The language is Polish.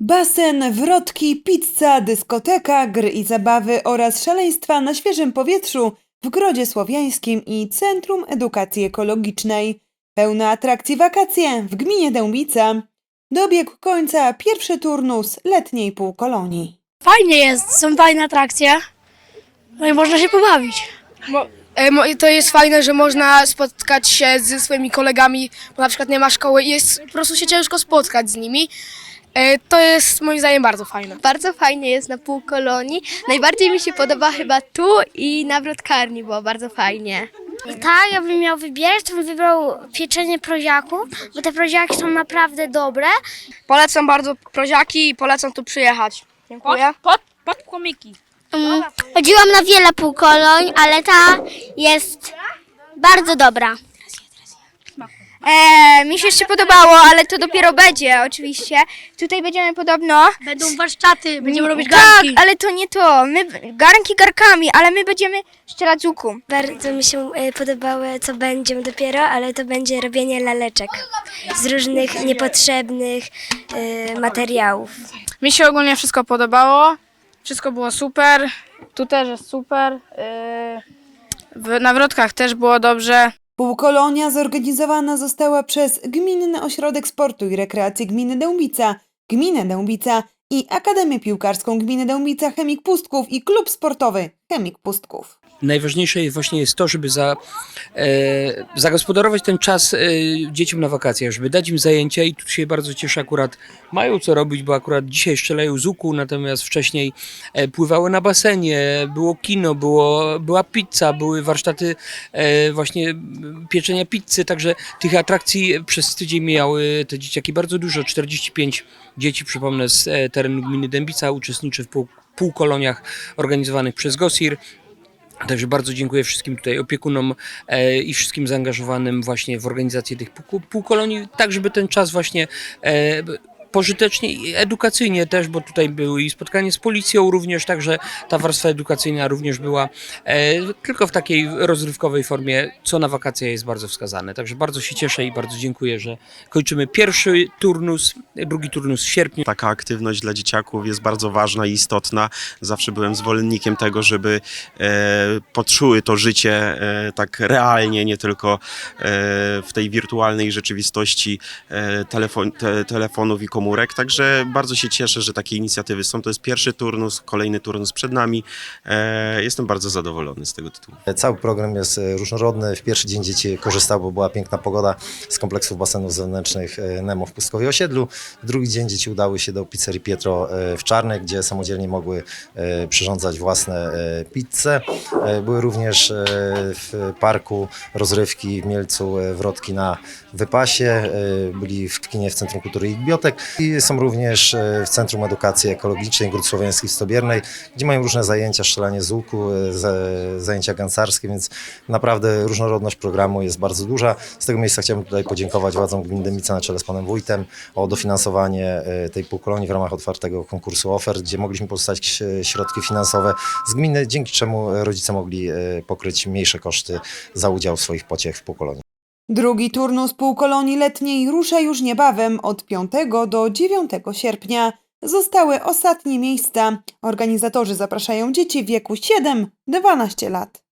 Basen, wrotki, pizza, dyskoteka, gry i zabawy oraz szaleństwa na świeżym powietrzu w Grodzie Słowiańskim i Centrum Edukacji Ekologicznej. Pełne atrakcji wakacje w gminie Dębica. Dobiegł końca pierwszy turnus letniej półkolonii. Fajnie jest, są fajne atrakcje. No i można się pobawić. Mo, e, mo, to jest fajne, że można spotkać się ze swoimi kolegami, bo na przykład nie ma szkoły i jest po prostu się ciężko spotkać z nimi. E, to jest moim zdaniem bardzo fajne. Bardzo fajnie jest na półkolonii. Najbardziej mi się podoba chyba tu i na wrotkarni było bardzo fajnie. Tak, jakbym miał wybierać, to bym wybrał pieczenie proziaków, bo te proziaki są naprawdę dobre. Polecam bardzo proziaki i polecam tu przyjechać. Dziękuję. Pod, pod komiki. Mm, Chodziłam na wiele półkoloń, ale ta jest bardzo dobra. E, mi się jeszcze podobało, ale to dopiero będzie oczywiście. Tutaj będziemy podobno... Będą warsztaty, będziemy robić tak, garnki. ale to nie to. My garnki garkami, ale my będziemy strzelać z łuku. Bardzo mi się e, podobało, co będzie dopiero, ale to będzie robienie laleczek z różnych niepotrzebnych e, materiałów. Mi się ogólnie wszystko podobało. Wszystko było super. Tu też jest super. E, w, na wrotkach też było dobrze. Półkolonia zorganizowana została przez Gminny Ośrodek Sportu i Rekreacji Gminy Dębica, Gminę Dębica i Akademię Piłkarską Gminy Dębica Chemik Pustków i Klub Sportowy Chemik Pustków. Najważniejsze właśnie jest to, żeby za, e, zagospodarować ten czas e, dzieciom na wakacjach, żeby dać im zajęcia i tu się bardzo cieszę akurat mają co robić, bo akurat dzisiaj strzelają z łuku, natomiast wcześniej e, pływały na basenie, było kino, było, była pizza, były warsztaty e, właśnie pieczenia pizzy, także tych atrakcji przez tydzień miały te dzieciaki bardzo dużo, 45 dzieci, przypomnę, z e, terenu gminy Dębica uczestniczy w pół, półkoloniach organizowanych przez GOSIR. Także bardzo dziękuję wszystkim tutaj opiekunom e, i wszystkim zaangażowanym właśnie w organizację tych pół, półkolonii, tak żeby ten czas właśnie e, pożytecznie i edukacyjnie też, bo tutaj były i spotkanie z policją również, także ta warstwa edukacyjna również była e, tylko w takiej rozrywkowej formie, co na wakacje jest bardzo wskazane. Także bardzo się cieszę i bardzo dziękuję, że kończymy pierwszy turnus, drugi turnus w sierpniu. Taka aktywność dla dzieciaków jest bardzo ważna i istotna. Zawsze byłem zwolennikiem tego, żeby e, poczuły to życie e, tak realnie, nie tylko w tej wirtualnej rzeczywistości telefon, te, telefonów i komórek. Także bardzo się cieszę, że takie inicjatywy są. To jest pierwszy turnus, kolejny turnus przed nami. E, jestem bardzo zadowolony z tego tytułu. Cały program jest e, różnorodny. W pierwszy dzień dzieci korzystały, bo była piękna pogoda z kompleksów basenów zewnętrznych e, Nemo w Pustkowie Osiedlu. W drugi dzień dzieci udały się do pizzerii Pietro e, w Czarnej, gdzie samodzielnie mogły przyrządzać własne pizze. Były również w parku rozrywki w Mielcu wrotki na wypasie. Byli w kinie w Centrum Kultury i Bibliotek. I są również e, w Centrum Edukacji Ekologicznej Gród Słowiańskich w Stobiernej, gdzie mają różne zajęcia, strzelanie z łuku, e, za- zajęcia gancarskie, więc naprawdę różnorodność programu jest bardzo duża. Z tego miejsca chciałbym tutaj podziękować władzom gminy Dębica na czele z panem wójtem o dofinansowanie e, tej półkolonii w ramach otwartego konkursu ofert, gdzie mogliśmy pozyskać środki finansowe z gminy, dzięki czemu rodzice mogli pokryć mniejsze koszty za udział w swoich pociech w półkolonii. Drugi turnus półkolonii letniej rusza już niebawem od 5 do 9 sierpnia. Zostały ostatnie miejsca. Organizatorzy zapraszają dzieci w wieku 7-12 lat.